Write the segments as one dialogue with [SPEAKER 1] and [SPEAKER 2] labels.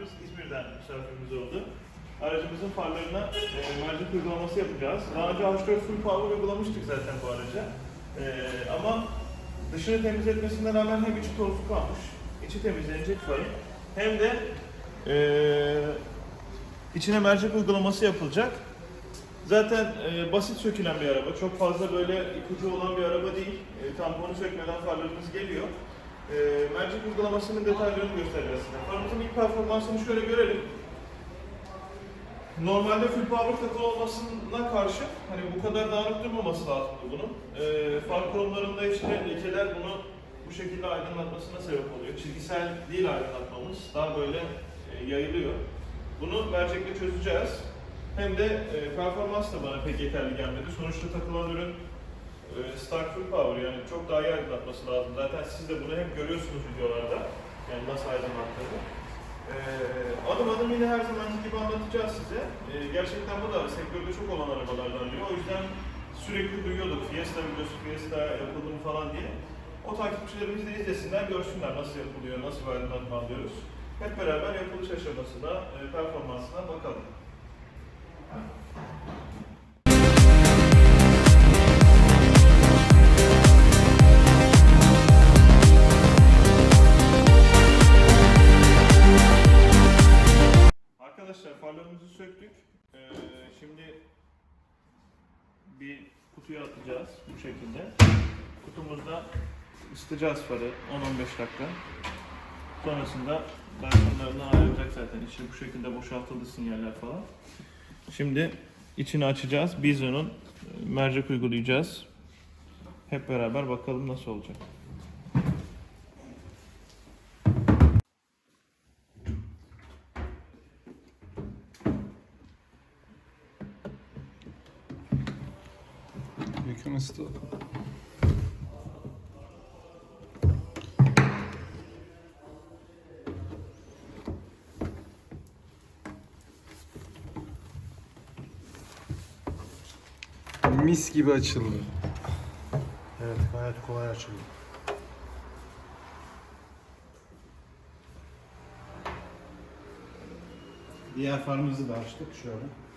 [SPEAKER 1] misafirimiz İzmir'den misafirimiz oldu. Aracımızın farlarına e, mercek uygulaması yapacağız. Daha önce H4 Full Power uygulamıştık zaten bu araca. E, ama dışını temizletmesine rağmen hem içi tozlu kalmış, içi temizlenecek farın. Hem de e, içine mercek uygulaması yapılacak. Zaten e, basit sökülen bir araba. Çok fazla böyle ipucu olan bir araba değil. E, tamponu sökmeden farlarımız geliyor. E, mercek uygulamasının detaylarını göstereceğiz size. Farımızın ilk performansını şöyle görelim. Normalde full power takılı olmasına karşı hani bu kadar dağınık durmaması lazım bunun. E, far kromlarında işte lekeler bunu bu şekilde aydınlatmasına sebep oluyor. Çizgisel değil aydınlatmamız. Daha böyle e, yayılıyor. Bunu mercekle çözeceğiz. Hem de e, performans da bana pek yeterli gelmedi. Sonuçta takılan ürün e, Stark Full Power yani çok daha iyi aydınlatması lazım. Zaten siz de bunu hep görüyorsunuz videolarda. Yani nasıl aydınlattığını. E, adım adım yine her zamanki gibi anlatacağız size. E, gerçekten bu da sektörde çok olan arabalardan biri. O yüzden sürekli duyuyorduk Fiesta videosu, Fiesta yapıldı falan diye. O takipçilerimiz de izlesinler, görsünler nasıl yapılıyor, nasıl aydınlatma alıyoruz. Hep beraber yapılış aşamasına, e, performansına bakalım. Şekilde. Kutumuzda ısıtacağız farı 10-15 dakika. Sonrasında balkonlarından ayrılacak zaten. İçi bu şekilde boşaltıldı sinyaller falan. Şimdi içini açacağız. Bizon'un e, mercek uygulayacağız. Hep beraber bakalım nasıl olacak.
[SPEAKER 2] Isı. Mis gibi açıldı.
[SPEAKER 3] Evet gayet kolay açıldı. Diğer farımızı da açtık şöyle.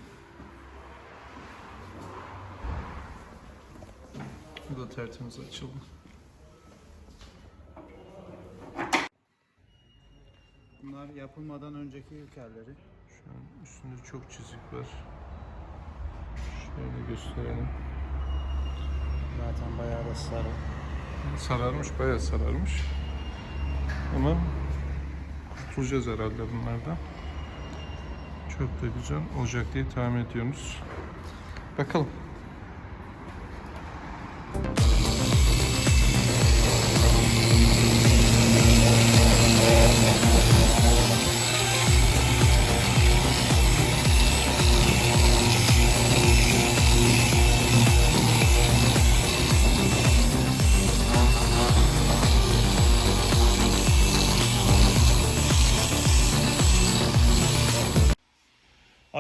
[SPEAKER 2] Bu da tertemiz açıldı.
[SPEAKER 3] Bunlar yapılmadan önceki ilk halleri.
[SPEAKER 2] Şu an üstünde çok çizik var. Şöyle gösterelim.
[SPEAKER 3] Zaten bayağı da sarı.
[SPEAKER 2] Sararmış, bayağı sararmış. Ama kurtulacağız herhalde bunlardan. Çok da güzel olacak diye tahmin ediyoruz. Bakalım.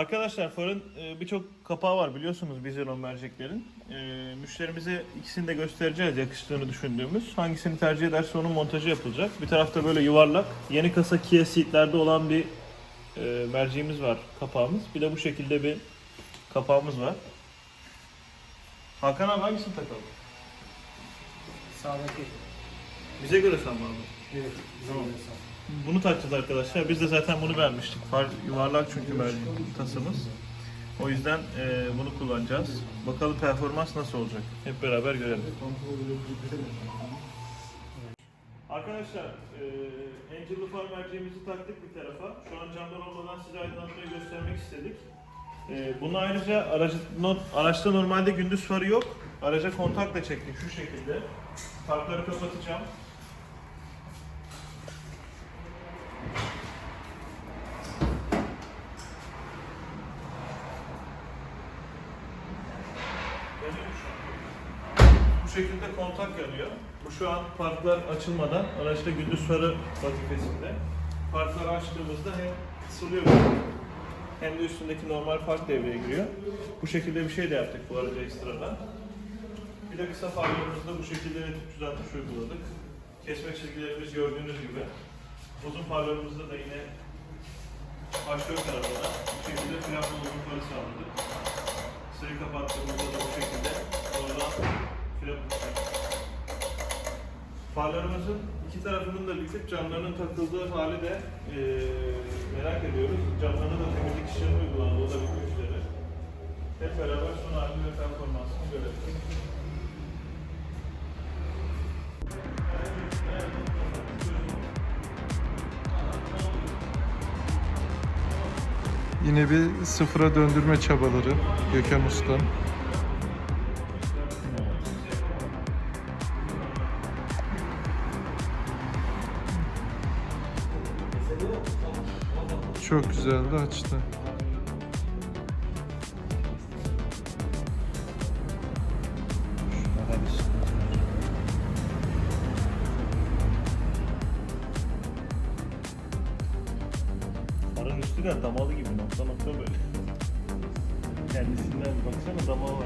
[SPEAKER 1] Arkadaşlar farın e, birçok kapağı var biliyorsunuz Bizeron merceklerin. E, müşterimize ikisini de göstereceğiz yakıştığını düşündüğümüz. Hangisini tercih ederse onun montajı yapılacak. Bir tarafta böyle yuvarlak yeni kasa Kia Ceed'lerde olan bir e, merceğimiz var kapağımız. Bir de bu şekilde bir kapağımız var. Hakan abi hangisini takalım?
[SPEAKER 3] Sağdaki.
[SPEAKER 1] Bize göre sen var mı?
[SPEAKER 3] Evet.
[SPEAKER 1] Tamam. Bunu takacağız arkadaşlar. Biz de zaten bunu vermiştik. Far yuvarlak çünkü mercek tasımız. O yüzden e, bunu kullanacağız. Bakalım performans nasıl olacak. Hep beraber görelim. Arkadaşlar, e, Angel'lı far merceğimizi taktık bir tarafa. Şu an camlar olmadan size aydınlatmayı göstermek istedik. E, bunu ayrıca aracı, no- araçta normalde gündüz farı yok. Araca kontakla çektik şu şekilde. Farkları kapatacağım. Yanıyor şu an. Bu şekilde kontak yanıyor. Bu şu an parklar açılmadan araçta gündüz farı vazifesinde. Parkları açtığımızda hem kısılıyor hem de üstündeki normal park devreye giriyor. Bu şekilde bir şey de yaptık bu araca ekstradan. Bir de kısa farlarımızda bu şekilde 360 uyguladık. Kesme çizgilerimiz gördüğünüz gibi. Uzun farlarımızda da yine H4 tarafına bu şekilde uzun farı sağladık. Kısayı kapattığımızda da bu şekilde oradan uçacak. Farlarımızın iki tarafının da bitip camlarının takıldığı hali de eee, merak ediyoruz. Camlarına da temizlik işlemi uygulandı, o da bitmek üzere. Hep beraber son halini ve performansını görelim.
[SPEAKER 2] Yine bir sıfıra döndürme çabaları Gökhan Usta. Çok güzeldi açtı.
[SPEAKER 1] Arın üstü damalı gibi nokta nokta böyle. Kendisinden baksana damağı var.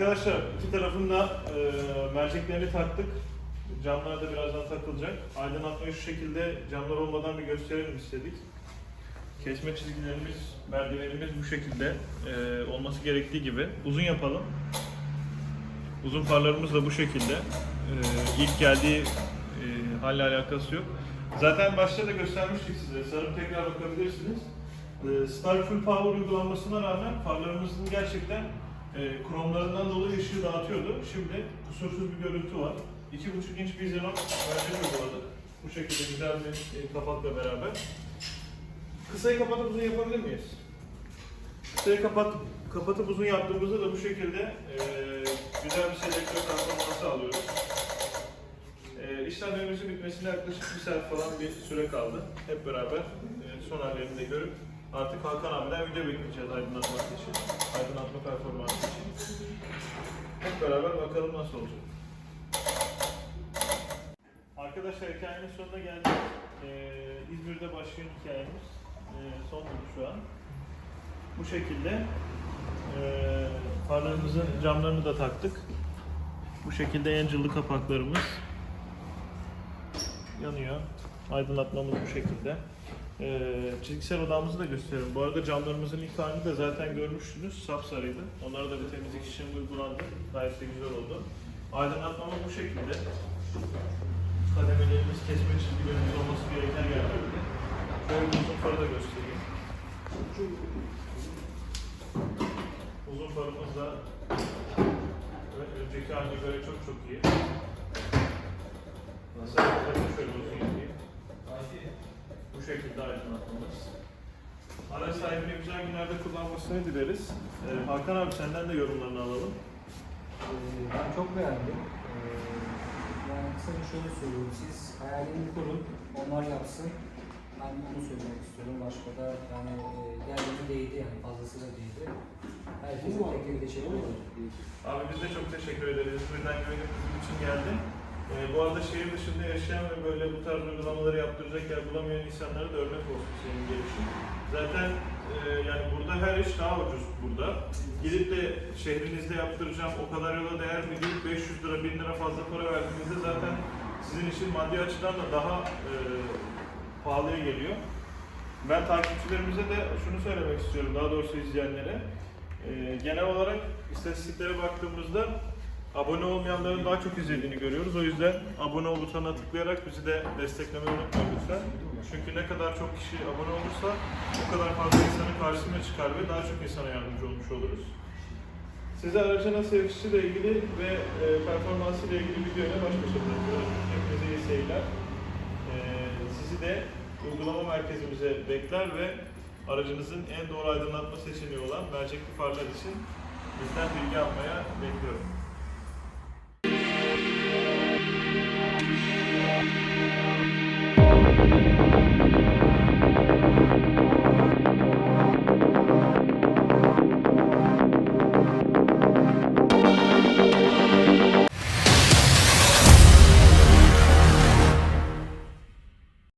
[SPEAKER 1] Arkadaşlar iki tarafında e, merceklerini taktık. Camlar da birazdan takılacak. Aydınlatmayı şu şekilde camlar olmadan bir gösterelim istedik. Kesme çizgilerimiz, merdivenimiz bu şekilde e, olması gerektiği gibi. Uzun yapalım. Uzun farlarımız da bu şekilde. E, ilk geldiği e, halle alakası yok. Zaten başta da göstermiştik size. Sarıp tekrar bakabilirsiniz. E, Star Full Power uygulanmasına rağmen farlarımızın gerçekten e, kromlarından dolayı ışığı dağıtıyordu. Şimdi kusursuz bir görüntü var. 2.5 inç bir xenon mercek uyguladık. Bu şekilde güzel bir e, kapakla beraber. Kısayı kapatıp uzun yapabilir miyiz? Kısayı kapat, kapatıp uzun yaptığımızda da bu şekilde e, güzel bir selektör performansı alıyoruz. E, işlemlerimizin bitmesine yaklaşık bir saat falan bir süre kaldı. Hep beraber e, son hallerini de görüp artık Hakan abiden video bekleyeceğiz aydınlatmak için, aydınlatma performansı için. Hep beraber bakalım nasıl olacak. Arkadaşlar hikayenin sonuna geldik. Ee, İzmir'de başlayan hikayemiz ee, son buldu şu an. Bu şekilde ee, farlarımızın camlarını da taktık. Bu şekilde Angel'lı kapaklarımız yanıyor. Aydınlatmamız bu şekilde. Ee, çizgisel odamızı da gösterelim. Bu arada camlarımızın ilk halini de zaten görmüştünüz. Sapsarıydı. Onlara da bir temizlik işlemi uygulandı. Gayet de güzel oldu. Aydınlatmamız bu şekilde kademelerimiz, kesme çizgilerimiz olması gereken yerlerde. Şöyle uzun farı da göstereyim. Uzun farımız da önceki haline göre çok çok iyi. Nasıl şöyle uzun yapayım. Bu şekilde aydınlatmamız. Araç sahibine güzel günlerde kullanmasını dileriz. Ee, Hakan abi senden de yorumlarını alalım.
[SPEAKER 4] Ee, Ben çok beğendim. Ee, Yani kısaca şöyle söyleyeyim. Siz hayalini kurun, onlar yapsın. Ben onu söylemek istiyorum. Başka da yani e, geldiğinde değdi yani fazlasıyla değdi. Herkesin tekrar geçelim olur.
[SPEAKER 1] Abi biz de çok teşekkür ederiz. İzmir'den güvenip bizim için geldin. Ee, bu arada şehir dışında yaşayan ve böyle bu tarz uygulamaları yaptıracak yer bulamayan insanlara da örnek olsun senin gelişin. Zaten e, yani burada her iş daha ucuz burada. Gidip de şehrinizde yaptıracağım o kadar yola değer mi deyip 500 lira 1000 lira fazla para verdiğinizde zaten sizin için maddi açıdan da daha e, pahalıya geliyor. Ben takipçilerimize de şunu söylemek istiyorum, daha doğrusu izleyenlere. Ee, genel olarak istatistiklere baktığımızda abone olmayanların daha çok izlediğini görüyoruz. O yüzden abone ol butonuna tıklayarak bizi de desteklemeyi unutmayın lütfen. Çünkü ne kadar çok kişi abone olursa o kadar fazla insanın karşısına çıkar ve daha çok insana yardımcı olmuş oluruz. Size aracın nasıl yakışıyla ilgili ve e, performansı ile ilgili videoyla baş başa bırakıyorum. Hepinize iyi seyirler. Ee, sizi de uygulama merkezimize bekler ve aracınızın en doğru aydınlatma seçeneği olan mercekli farlar için bizden bilgi almaya bekliyorum. Thank you.